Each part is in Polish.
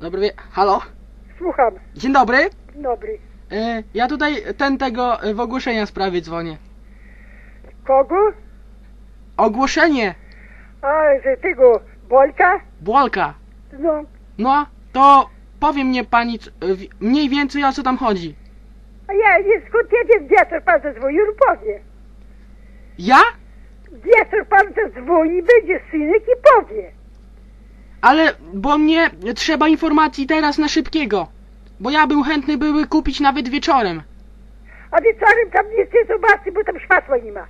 Dobry wie... Halo? Słucham. Dzień dobry. Dzień dobry. E, ja tutaj ten tego e, w ogłoszenia sprawy dzwonię. Kogo? Ogłoszenie! A, z tego Bolka? Błolka. No. No, to powie mnie pani c- e, mniej więcej o co tam chodzi. A ja nie skąd ja wiem, wieczór pan zadzwonił, powie. Ja? Wieczór pan zadzwoni, będzie synek. Ale, bo mnie trzeba informacji teraz na szybkiego. Bo ja był chętny były kupić nawet wieczorem. A wieczorem tam nie chcę zobaczyć, bo tam światła nie ma.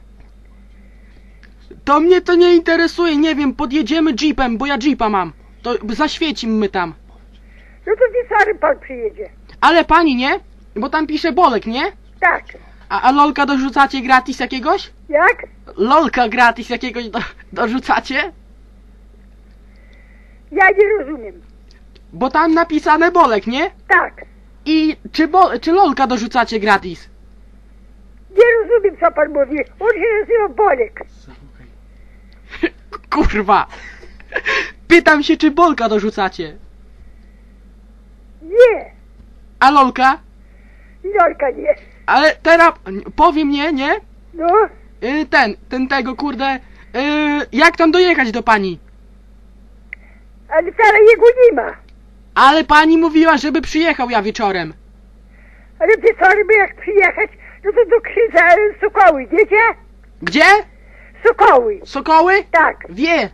To mnie to nie interesuje, nie wiem, podjedziemy jeepem, bo ja jeepa mam. To zaświecimy tam. No to wieczorem pan przyjedzie. Ale pani nie? Bo tam pisze Bolek, nie? Tak. A, a lolka dorzucacie gratis jakiegoś? Jak? Lolka gratis jakiegoś do, dorzucacie? Ja nie rozumiem. Bo tam napisane Bolek, nie? Tak. I czy, bo, czy lolka dorzucacie gratis? Nie rozumiem, co pan mówi. On się nazywa Bolek. Kurwa! Pytam się, czy bolka dorzucacie? Nie. A lolka? Jolka nie. Ale teraz powie mnie, nie? No. Y, ten, ten tego, kurde. Y, jak tam dojechać do pani? Ale wcale jego nie ma. Ale pani mówiła, żeby przyjechał ja wieczorem. Ale wieczorem jak przyjechać, no to do Krzyża Sokoły, wiecie? Gdzie? Sokoły. Sokoły? Tak. Wie.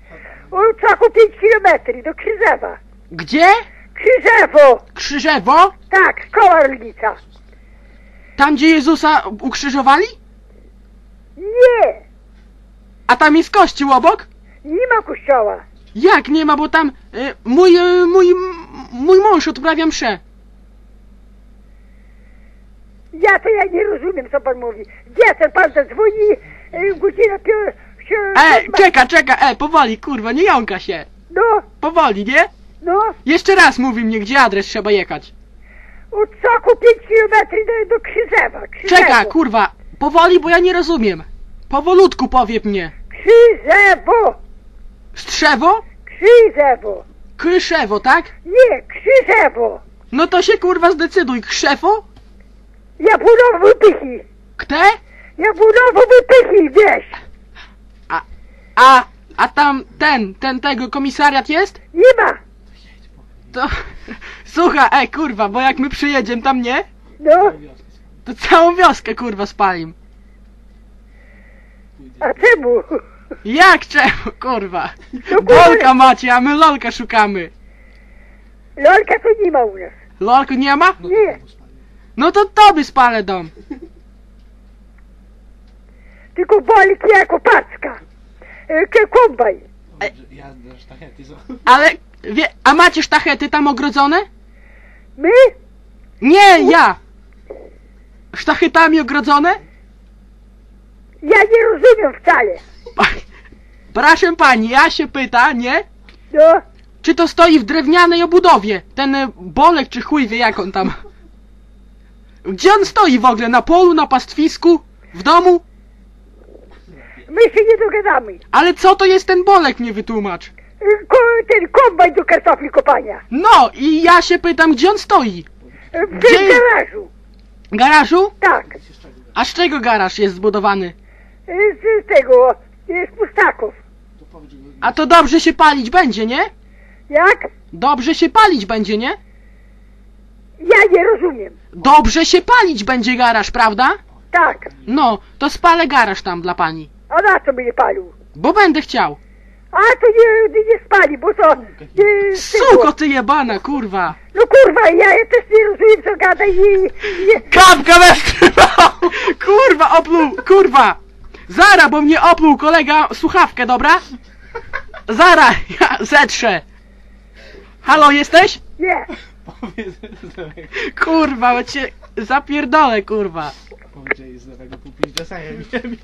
O trochę 5 kilometrów do Krzyżewa. Gdzie? Krzyżewo. Krzyżewo? Tak, koła rolnica. Tam, gdzie Jezusa ukrzyżowali? Nie. A tam jest kościół obok? Nie ma kościoła. Jak nie ma, bo tam mój, y, mój, mój mąż odprawia mszę. Ja to ja nie rozumiem, co pan mówi. Gdzie pan zadzwoni, e, godzina pią... pią- E, siódma. czeka, czeka, e, powoli, kurwa, nie jąka się. No, Powoli, nie? no. Jeszcze raz mówi mnie, gdzie adres trzeba jechać. Od Soku 5 kilometrów do, do Krzyżewa. Krzyżewo. Czeka, kurwa, powoli, bo ja nie rozumiem. Powolutku powie mnie. Krzyżewo. Strzewo? Krzyżewo. Kryszewo, tak? Nie, Krzyżewo. No to się kurwa zdecyduj, krzefo? Ja budowo wypychi. Kte? Ja budowo wypychi, wiesz. A, a tam ten, ten tego komisariat jest? Nie ma. To, słuchaj, ej kurwa, bo jak my przyjedziemy tam, nie? No, To całą wioskę kurwa spalim. a czemu? Jak czemu, kurwa? No kurwa. Bolka macie, a my lolka szukamy. Lolka to nie ma u nas. Lolku nie ma? Nie. No to tobie spalę dom. Tylko bolik jako packa. E, Kombaj. Jazda, sztachety są. Ale, wie, a macie sztachety tam ogrodzone? My? Nie, ja! Sztachetami ogrodzone? Ja nie rozumiem wcale. Proszę pani, ja się pyta, nie? No, Czy to stoi w drewnianej obudowie? Ten e, bolek czy chuj wie jak on tam. Gdzie on stoi w ogóle? Na polu, na pastwisku? W domu? my się nie dogadamy. Ale co to jest ten bolek, nie wytłumacz. E, Ko, ten kombaj do kartofli kopania. No i ja się pytam, gdzie on stoi? E, W Gdzie? garażu. Garażu? Tak. A z czego garaż jest zbudowany? E, Z tego, e, z pustaków. A to dobrze się palić będzie, nie? Jak? Dobrze się palić będzie, nie? Ja nie rozumiem. Dobrze się palić będzie garaż, prawda? Tak. No, to spalę garaż tam dla pani. A na co mnie palił? Bo będę chciał. A to nie, nie, nie spali, bo to... E, tego- Suko ty jebana, kurwa. No kurwa, ja, ja też nie rozumiem co gada i... Nie, Kapka westrzymał! Kurwa, opluł, kurwa! Zara, bo mnie opluł kolega słuchawkę, dobra? Zara, ja zetrzę. Halo, jesteś? nie. Kurwa, bo cię zapierdolę, kurwa. Powiedz, że jest z lewego pół pięć do saja, nie wiem.